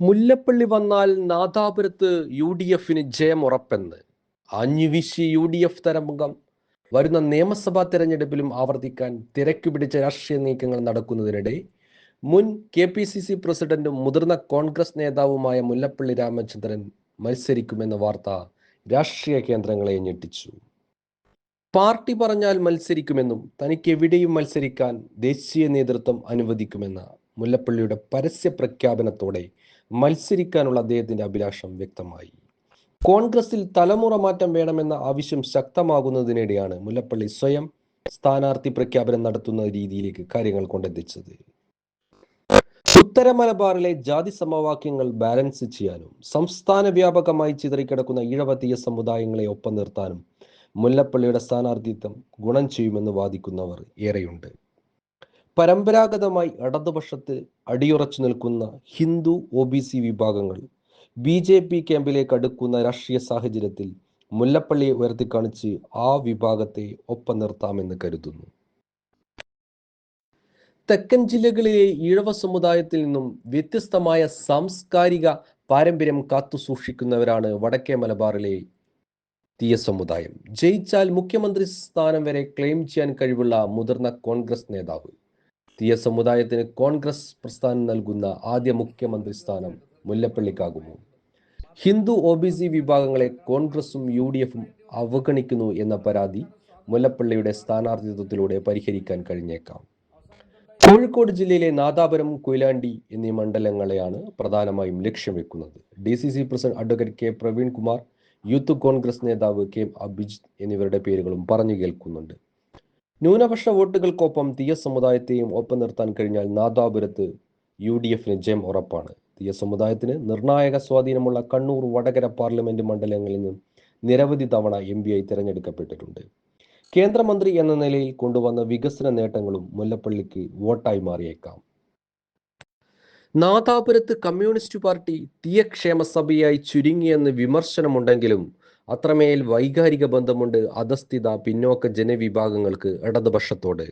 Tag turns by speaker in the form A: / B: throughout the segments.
A: മുല്ലപ്പള്ളി വന്നാൽ നാദാപുരത്ത് U D എഫിന് ജയം ഉറപ്പെന്ന്. ആഞ്ഞുവീശി യു ഡി എഫ് തരംഗം. വരുന്ന നിയമസഭാ തെരഞ്ഞെടുപ്പിലും ആവർത്തിക്കാൻ തിരക്കു പിടിച്ച രാഷ്ട്രീയ നീക്കങ്ങൾ നടക്കുന്നതിനിടെ മുൻ കെ പി സി സി പ്രസിഡന്റും മുതിർന്ന കോൺഗ്രസ് നേതാവുമായ മുല്ലപ്പള്ളി രാമചന്ദ്രൻ മത്സരിക്കുമെന്ന വാർത്ത രാഷ്ട്രീയ കേന്ദ്രങ്ങളെ ഞെട്ടിച്ചു. പാർട്ടി പറഞ്ഞാൽ മത്സരിക്കുമെന്നും തനിക്ക് എവിടെയും മത്സരിക്കാൻ ദേശീയ നേതൃത്വം അനുവദിക്കുമെന്ന മുല്ലപ്പള്ളിയുടെ പരസ്യ പ്രഖ്യാപനത്തോടെ മത്സരിക്കാനുള്ള അദ്ദേഹത്തിന്റെ അഭിലാഷം വ്യക്തമായി. കോൺഗ്രസിൽ തലമുറ മാറ്റം വേണമെന്ന ആവശ്യം ശക്തമാകുന്നതിനിടെയാണ് മുല്ലപ്പള്ളി സ്വയം സ്ഥാനാർത്ഥി പ്രഖ്യാപനം നടത്തുന്ന രീതിയിലേക്ക് കാര്യങ്ങൾ കൊണ്ടെത്തിച്ചത്. ഉത്തര മലബാറിലെ ജാതി സമവാക്യങ്ങൾ ബാലൻസ് ചെയ്യാനും സംസ്ഥാന വ്യാപകമായി ചിതറിക്കിടക്കുന്ന ഈഴവതീയ സമുദായങ്ങളെ ഒപ്പം നിർത്താനും മുല്ലപ്പള്ളിയുടെ സ്ഥാനാർത്ഥിത്വം ഗുണം ചെയ്യുമെന്ന് വാദിക്കുന്നവർ ഏറെയുണ്ട്. പരമ്പരാഗതമായി ഇടതുപക്ഷത്തിൽ അടിയുറച്ചു നിൽക്കുന്ന ഹിന്ദു ഒ ബി സി വിഭാഗങ്ങൾ ബി ജെ പി ക്യാമ്പിലേക്ക് അടുക്കുന്ന രാഷ്ട്രീയ സാഹചര്യത്തിൽ മുല്ലപ്പള്ളിയെ ഉയർത്തിക്കാണിച്ച് ആ വിഭാഗത്തെ ഒപ്പം നിർത്താമെന്ന് കരുതുന്നു. തെക്കൻ ജില്ലകളിലെ ഈഴവ സമുദായത്തിൽ നിന്നും വ്യത്യസ്തമായ സാംസ്കാരിക പാരമ്പര്യം കാത്തു സൂക്ഷിക്കുന്നവരാണ് വടക്കേ മലബാറിലെ തീയ സമുദായം. ജയിച്ചാൽ മുഖ്യമന്ത്രി സ്ഥാനം വരെ ക്ലെയിം ചെയ്യാൻ കഴിവുള്ള മുതിർന്ന കോൺഗ്രസ് നേതാവ്. തീയ സമുദായത്തിന് കോൺഗ്രസ് പ്രസ്ഥാനം നൽകുന്ന ആദ്യ മുഖ്യമന്ത്രി സ്ഥാനം മുല്ലപ്പള്ളിക്കാകുമോ ഹിന്ദു ഒ ബി സി വിഭാഗങ്ങളെ കോൺഗ്രസും യു ഡി എഫും അവഗണിക്കുന്നു എന്ന പരാതി മുല്ലപ്പള്ളിയുടെ സ്ഥാനാർത്ഥിത്വത്തിലൂടെ പരിഹരിക്കാൻ കഴിഞ്ഞേക്കാം. കോഴിക്കോട് ജില്ലയിലെ നാദാപുരം കൊയിലാണ്ടി എന്നീ മണ്ഡലങ്ങളെയാണ് പ്രധാനമായും ലക്ഷ്യം വെക്കുന്നത്. D C C president advocate K. Praveen Kumar youth Congress നേതാവ് കെ. അഭിജിത്ത് എന്നിവരുടെ പേരുകളും പറഞ്ഞു കേൾക്കുന്നുണ്ട്. ന്യൂനപക്ഷ വോട്ടുകൾക്കൊപ്പം തീയ സമുദായത്തെയും ഒപ്പം നിർത്താൻ കഴിഞ്ഞാൽ നാദാപുരത്ത് യു ഡി എഫിന് ജയം ഉറപ്പാണ്. തീയ സമുദായത്തിന് നിർണായക സ്വാധീനമുള്ള കണ്ണൂർ വടകര പാർലമെന്റ് മണ്ഡലങ്ങളിൽ നിന്നും നിരവധി തവണ എം പി ആയി തിരഞ്ഞെടുക്കപ്പെട്ടിട്ടുണ്ട്. കേന്ദ്രമന്ത്രി എന്ന നിലയിൽ കൊണ്ടുവന്ന വികസന നേട്ടങ്ങളും മുല്ലപ്പള്ളിക്ക് വോട്ടായി മാറിയേക്കാം. നാദാപുരത്ത് കമ്മ്യൂണിസ്റ്റ് പാർട്ടി തീയക്ഷേമ സഭയായി ചുരുങ്ങിയെന്ന് വിമർശനമുണ്ടെങ്കിലും അത്രമേൽ വൈകാരിക ബന്ധമുണ്ട് അധസ്ഥിത പിന്നോക്ക ജനവിഭാഗങ്ങൾക്ക് ഇടതുപക്ഷത്തോട്.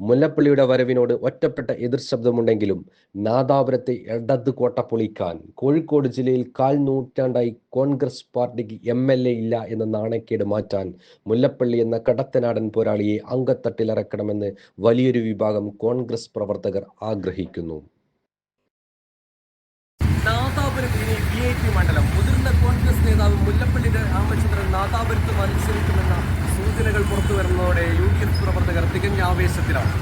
A: മുല്ലപ്പള്ളിയുടെ വരവിനോട് ഒറ്റപ്പെട്ട എതിർ ശബ്ദമുണ്ടെങ്കിലും നാദാപുരത്തെ ഇടത് കോട്ട പൊളിക്കാൻ കോഴിക്കോട് ജില്ലയിൽ കാൽ നൂറ്റാണ്ടായി കോൺഗ്രസ് പാർട്ടിക്ക് എം എൽ എ ഇല്ല എന്ന നാണക്കേട് മാറ്റാൻ മുല്ലപ്പള്ളി എന്ന കടത്തനാടൻ പോരാളിയെ അങ്കത്തട്ടിലിറക്കണമെന്ന് വലിയൊരു വിഭാഗം കോൺഗ്രസ് പ്രവർത്തകർ ആഗ്രഹിക്കുന്നു. മണ്ഡലം മുതിർന്ന കോൺഗ്രസ് നേതാവ് മുല്ലപ്പള്ളി രാമചന്ദ്രൻ നാദാപുരത്ത് മത്സരിക്കുമെന്ന സൂചനകൾ പുറത്തു വരുന്നതോടെ യു ഡി എഫ് പ്രവർത്തകർ തികഞ്ഞ ആവേശത്തിലാണ്.